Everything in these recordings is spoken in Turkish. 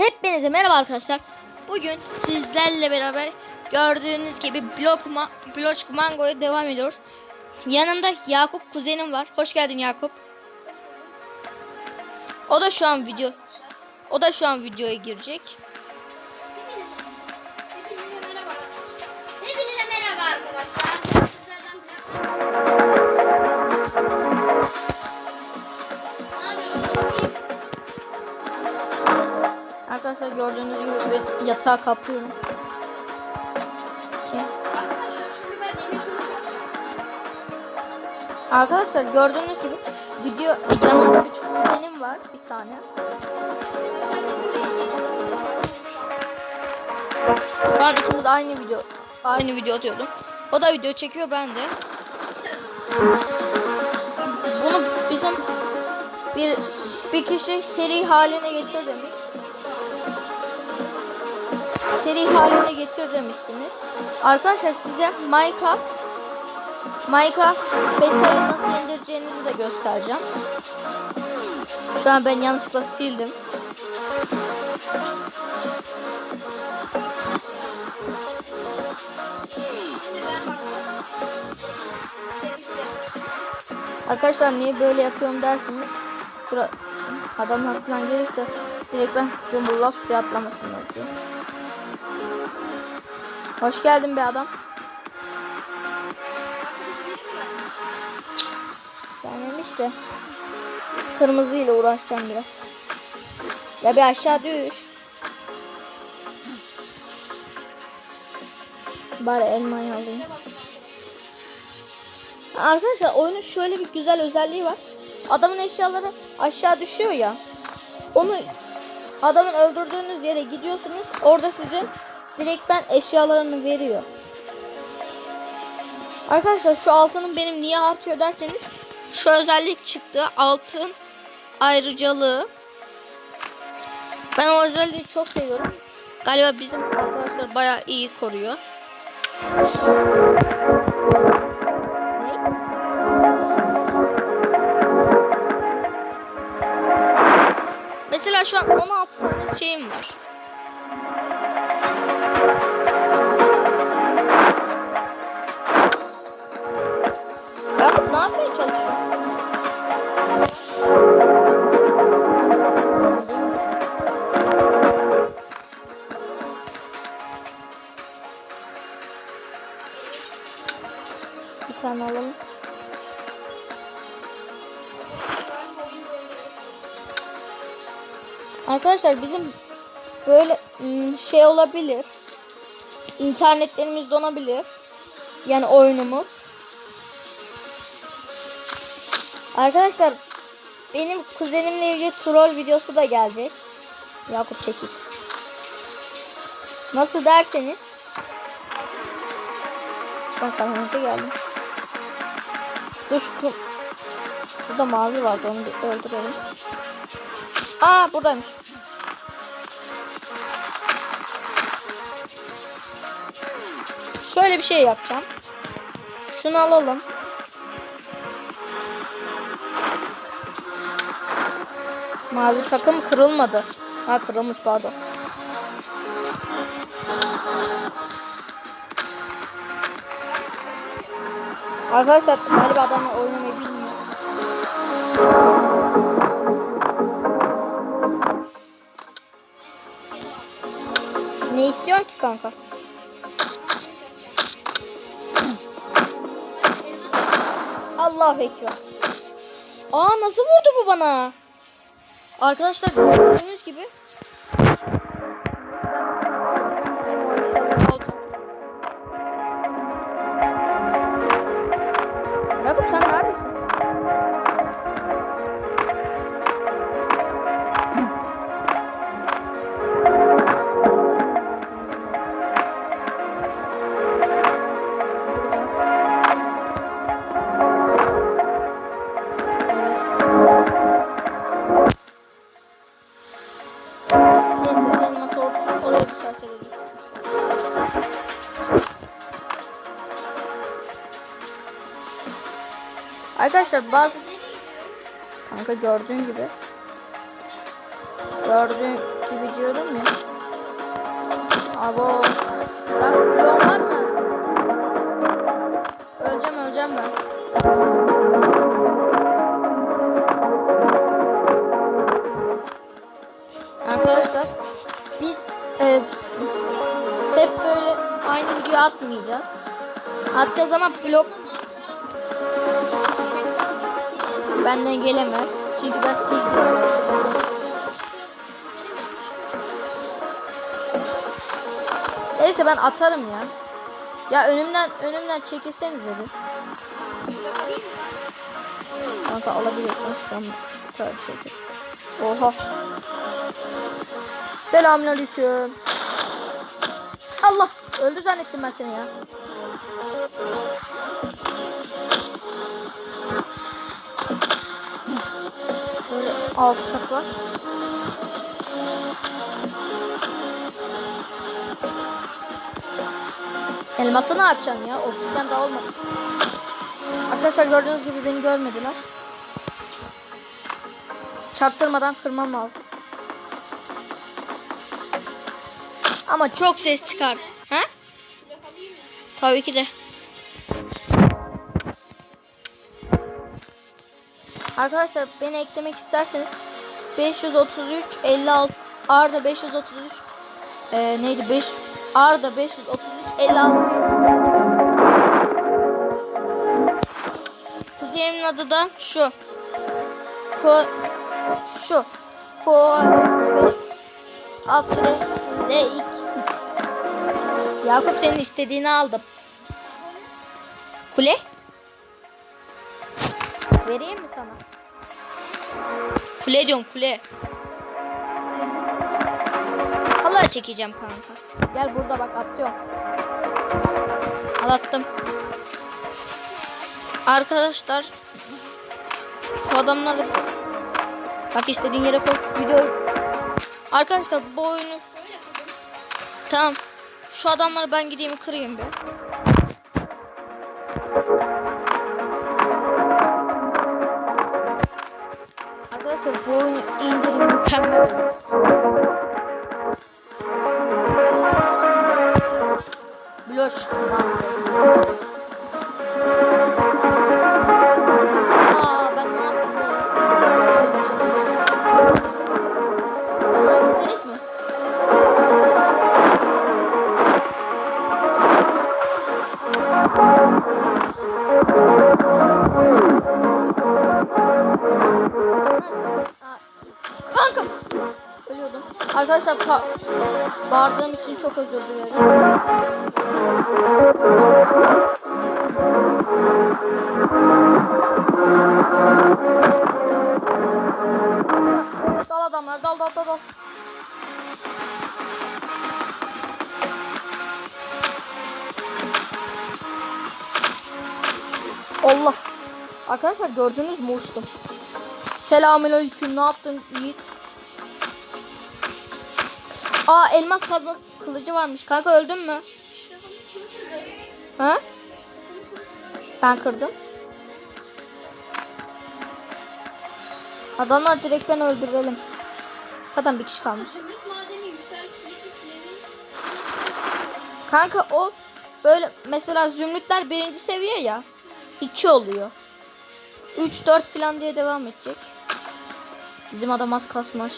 Hepinize merhaba arkadaşlar. Bugün sizlerle beraber gördüğünüz gibi blok ma blok mangoya devam ediyoruz. Yanımda Yakup kuzenim var. Hoş geldin Yakup. O da şu an video o da şu an videoya girecek. Gördüğünüz gibi yatağa kapıyorum. Arkadaşlar gördüğünüz gibi video yanımda bir kuzenim var bir tane. Benim Şu an ikimiz aynı video aynı video atıyordum. O da video çekiyor ben de. Bunu bizim bir bir kişi seri haline getir demiş. Seri haline getir demişsiniz. Arkadaşlar size Minecraft Minecraft beta'yı nasıl indireceğinizi de göstereceğim. Şu an ben yanlışlıkla sildim. Arkadaşlar niye böyle yapıyorum dersiniz. Bura, adamlar falan gelirse direkt ben Cumhurlok diye atlamasınlar diye. Hoş geldin be adam. Gelmemiş de. Kırmızı ile uğraşacağım biraz. Ya bir aşağı düş. Bari elmayı alayım. Arkadaşlar oyunun şöyle bir güzel özelliği var. Adamın eşyaları aşağı düşüyor ya. Onu adamın öldürdüğünüz yere gidiyorsunuz. Orada size direkt ben eşyalarını veriyor. Arkadaşlar şu altının benim niye artıyor derseniz şu özellik çıktı. Altın ayrıcalığı. Ben o özelliği çok seviyorum. Galiba bizim arkadaşlar bayağı iyi koruyor. Mesela şu an 16 tane şeyim var. Arkadaşlar bizim böyle ım, şey olabilir. İnternetlerimiz donabilir. Yani oyunumuz. Arkadaşlar benim kuzenimle ilgili troll videosu da gelecek. Yakup çekil. Nasıl derseniz. Önce geldim. Dur şu Şurada mavi vardı onu bir öldürelim. Aa buradaymış. Şöyle bir şey yapacağım. Şunu alalım. Mavi takım kırılmadı. Ha kırılmış pardon. Arkadaşlar galiba adamlar oynamayı bilmiyor. Ne istiyorsun ki kanka? Allahu ekber. Aa nasıl vurdu bu bana? Arkadaşlar gördüğünüz gibi. Arkadaşlar bazı kanka gördüğün gibi gördüğün gibi diyorum ya. Abo. Bak bloğun var mı? Öleceğim öleceğim ben. Arkadaşlar biz e, hep böyle aynı video atmayacağız. Atacağız ama blok benden gelemez. Çünkü ben sildim. Neyse ben atarım ya. Ya önümden önümden çekilsenize bir. Kanka alabiliyorsan şuradan şöyle çekil. Oha. Selamünaleyküm. Allah öldü zannettim ben seni ya. Altı var. Elması ne yapacaksın ya? Obsidian daha olmadı. Arkadaşlar gördüğünüz gibi beni görmediler. Çaktırmadan kırmam lazım. Ama çok ses çıkart. Ha? Tabii ki de. Arkadaşlar beni eklemek isterseniz 533 56 Arda 533 e, neydi 5 Arda 533 56 Kuzenimin adı da şu. Ko şu. Ko Altre L2 Yakup senin istediğini aldım. Kule? Vereyim mi sana? Kule diyorum kule. Halığa çekeceğim kanka. Gel burada bak atıyorum. Al attım. Arkadaşlar şu adamları bak istediğin yere koy video Arkadaşlar bu oyunu. Tamam. Şu adamları ben gideyim kırayım bir. Bu oyunu indirin mükemmel. oyun. Bloş. Aa Arkadaşlar bağırdığım için çok özür dilerim. Dal adamlar dal dal dal dal. Allah. Arkadaşlar gördünüz mü uçtum. Selamünaleyküm. Ne yaptın Yiğit? Aa elmas kazması kılıcı varmış. Kanka öldün mü? Ha? Ben kırdım. Adamlar direkt ben öldürelim. Zaten bir kişi kalmış. Kanka o böyle mesela zümrütler birinci seviye ya. 2 oluyor. 3 4 falan diye devam edecek. Bizim adam az kasmış.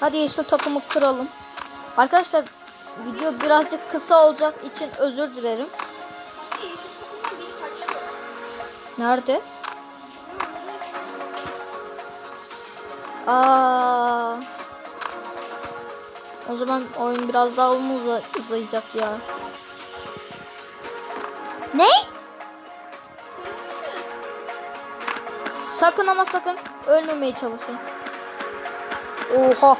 Hadi yeşil takımı kıralım. Arkadaşlar video birazcık kısa olacak için özür dilerim. Nerede? Aa. O zaman oyun biraz daha mı uza- uzayacak ya? Ne? Sakın ama sakın ölmemeye çalışın. Oha.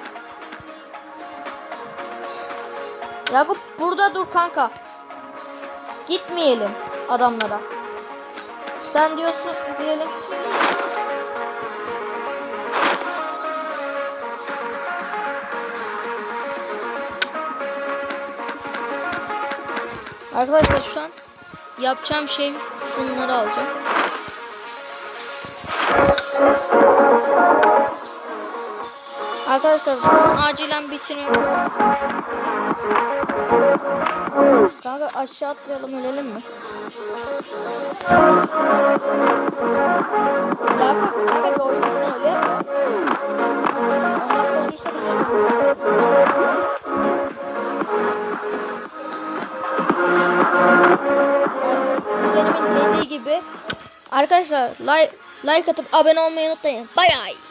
Yakup burada dur kanka. Gitmeyelim adamlara. Sen diyorsun diyelim. Arkadaşlar şu an yapacağım şey şunları alacağım. Arkadaşlar bunu acilen bitirmem. Kanka aşağı atlayalım ölelim mi? Kanka, kanka bir oyun bitsin öyle yapma. 10 dakika şey dediği gibi arkadaşlar like, like atıp abone olmayı unutmayın. Bay bay.